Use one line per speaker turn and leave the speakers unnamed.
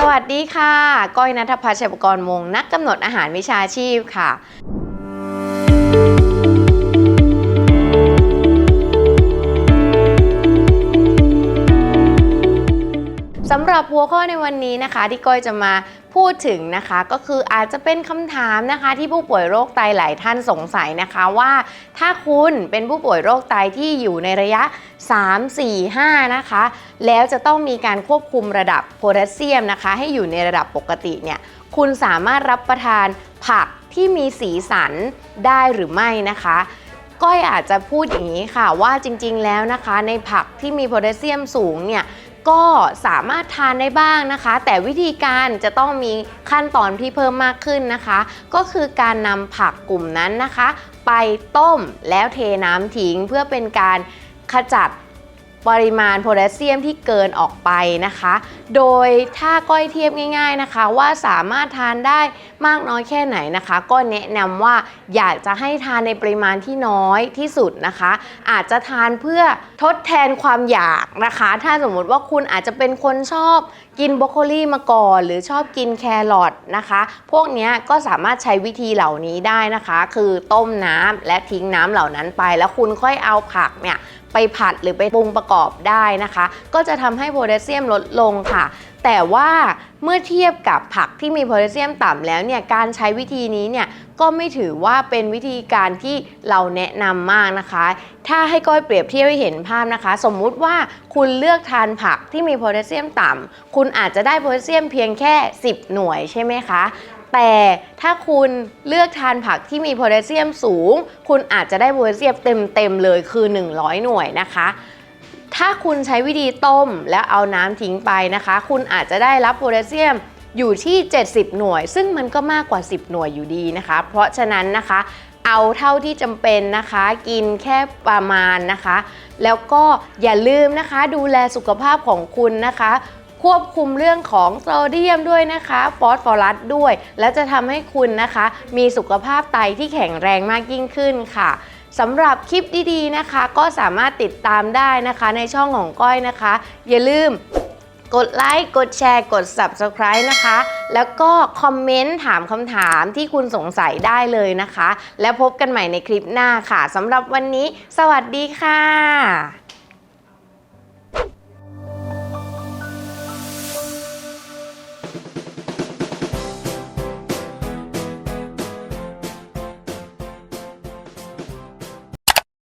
สวัสดีค่ะ ก้อยนัทพัชชัยปกรณ์วงนักกำหนดอาหารวิชาชีพค่ะ สำหรับหัวข้อในวันนี้นะคะ ที่ก้อยจะมา พูดถึงนะคะก็คืออาจจะเป็นคำถามนะคะที่ผู้ป่วยโรคไตหลายท่านสงสัยนะคะว่า ถ้าคุณเป็นผู้ป่วยโรคไตที่อยู่ในระยะ 3 4 5 นะคะ แล้วจะต้องมีการควบคุมระดับโพแทสเซียมนะคะ ให้อยู่ในระดับปกติเนี่ยคุณสามารถรับประทานผักที่มีสีสันได้หรือไม่นะคะก้อยอาจจะพูดอย่างนี้ค่ะว่าจริงๆแล้วนะคะ ในผักที่มีโพแทสเซียมสูงเนี่ย ก็สามารถทานได้บ้างนะคะ แต่วิธีการจะต้องมีขั้นตอนที่เพิ่มมากขึ้นนะคะ ก็คือการนำผักกลุ่มนั้นนะคะ ไปต้มแล้วเทน้ำทิ้งเพื่อเป็นการขจัด ปริมาณโพแทสเซียมที่เกินออกไปนะคะ โดยถ้าก้อยเทียบง่าย ๆนะคะ ว่าสามารถทานได้มากน้อยแค่ไหนนะคะ ก็แนะนำว่าอยากจะให้ทานในปริมาณที่น้อยที่สุดนะคะ อาจจะทานเพื่อทดแทนความอยากนะคะ ถ้าสมมติว่าคุณอาจจะเป็นคนชอบกินบรอกโคลีมาก่อน หรือชอบกินแครอทนะคะ พวกนี้ก็สามารถใช้วิธีเหล่านี้ได้นะคะ คือต้มน้ำและทิ้งน้ำเหล่านั้นไป แล้วคุณค่อยเอาผักเนี่ยไปผัดหรือไปปรุงประกอบได้นะคะ ก็จะทำให้โพแทสเซียมลดลงค่ะ แต่ว่าเมื่อเทียบกับผักที่มีโพแทสเซียมต่ำแล้วเนี่ยการใช้วิธีนี้เนี่ยก็ไม่ถือว่าเป็นวิธีการที่เราแนะนำมากนะคะ ถ้าให้ก้อยเปรียบเทียบให้เห็นภาพนะคะ สมมุติว่าคุณเลือกทานผักที่มีโพแทสเซียมต่ำคุณอาจจะได้โพแทสเซียมเพียงแค่ 10 หน่วยใช่ไหมคะ แต่ถ้าคุณเลือกทานผักที่มีโพแทสเซียมสูง คุณอาจจะได้โพแทสเซียมเต็มๆเลยคือ 100 หน่วยนะคะ ถ้าคุณใช้วิธีต้มแล้วเอาน้ำทิ้งไปนะคะ คุณอาจจะได้รับโพแทสเซียมอยู่ที่ 70 หน่วย ซึ่งมันก็มากกว่า 10 หน่วยอยู่ดีนะคะ เพราะฉะนั้นนะคะเอาเท่าที่จำเป็นนะคะ กินแค่ประมาณนะคะ แล้วก็อย่าลืมนะคะ ดูแลสุขภาพของคุณนะคะ ควบคุมเรื่องของโซเดียมด้วยนะคะฟอสฟอรัสด้วย แล้วจะทำให้คุณนะคะ มีสุขภาพไตที่แข็งแรงมากยิ่งขึ้นค่ะสำหรับคลิปดีๆนะคะ ก็สามารถติดตามได้นะคะในช่องของก้อยนะคะ อย่าลืมกดไลค์ กดแชร์ กด Subscribe นะคะ แล้วก็คอมเมนต์ถามคำถามที่คุณสงสัยได้เลยนะคะ แล้วพบกันใหม่ในคลิปหน้าค่ะสำหรับวันนี้ สวัสดีค่ะ